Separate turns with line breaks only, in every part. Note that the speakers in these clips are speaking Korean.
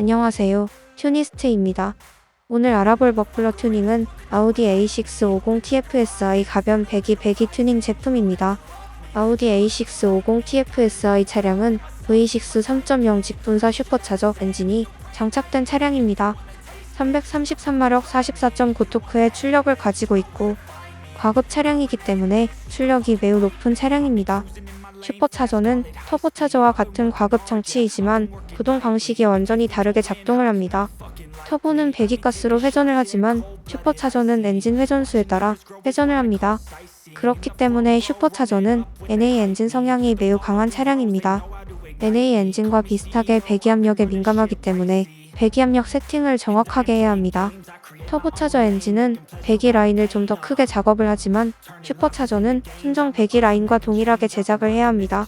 안녕하세요. 튜니스트입니다. 오늘 알아볼 머플러 튜닝은 아우디 A650 TFSI 가변 배기 배기 튜닝 제품입니다. 아우디 A650 TFSI 차량은 V6 3.0 직분사 슈퍼차저 엔진이 장착된 차량입니다. 333마력 44.9토크의 출력을 가지고 있고 과급 차량이기 때문에 출력이 매우 높은 차량입니다. 슈퍼차저는 터보차저와 같은 과급 장치이지만 구동 방식이 완전히 다르게 작동을 합니다. 터보는 배기가스로 회전을 하지만 슈퍼차저는 엔진 회전수에 따라 회전을 합니다. 그렇기 때문에 슈퍼차저는 NA 엔진 성향이 매우 강한 차량입니다. NA 엔진과 비슷하게 배기압력에 민감하기 때문에 배기압력 세팅을 정확하게 해야 합니다. 터보차저 엔진은 배기 라인을 좀 더 크게 작업을 하지만 슈퍼차저는 순정 배기 라인과 동일하게 제작을 해야 합니다.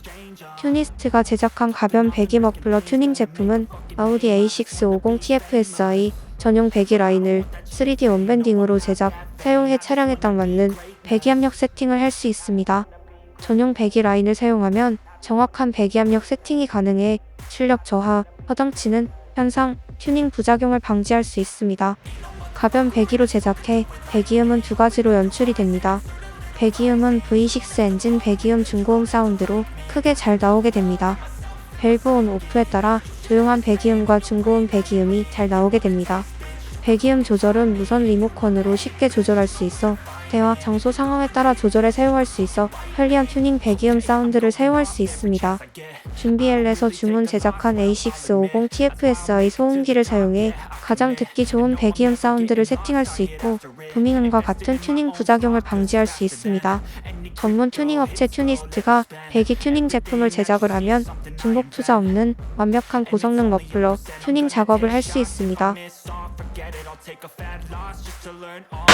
튜니스트가 제작한 가변 배기 머플러 튜닝 제품은 아우디 A650 TFSI 전용 배기 라인을 3D 원밴딩으로 제작, 사용해 차량에 딱 맞는 배기압력 세팅을 할 수 있습니다. 전용 배기 라인을 사용하면 정확한 배기압력 세팅이 가능해 출력 저하, 허당치는 현상, 튜닝 부작용을 방지할 수 있습니다. 가변 배기로 제작해 배기음은 두 가지로 연출이 됩니다. 배기음은 V6 엔진 배기음 중고음 사운드로 크게 잘 나오게 됩니다. 밸브 온 오프에 따라 조용한 배기음과 중고음 배기음이 잘 나오게 됩니다. 배기음 조절은 무선 리모컨으로 쉽게 조절할 수 있어 대화 장소 상황에 따라 조절해 사용할 수 있어 편리한 튜닝 배기음 사운드를 사용할 수 있습니다. 준비엘에서 주문 제작한 A650 TFSI 소음기를 사용해 가장 듣기 좋은 배기음 사운드를 세팅할 수 있고 도밍음과 같은 튜닝 부작용을 방지할 수 있습니다. 전문 튜닝 업체 튜니스트가 배기 튜닝 제품을 제작을 하면 중복 투자 없는 완벽한 고성능 머플러 튜닝 작업을 할 수 있습니다.
Forget it, I'll take a fat loss just to learn all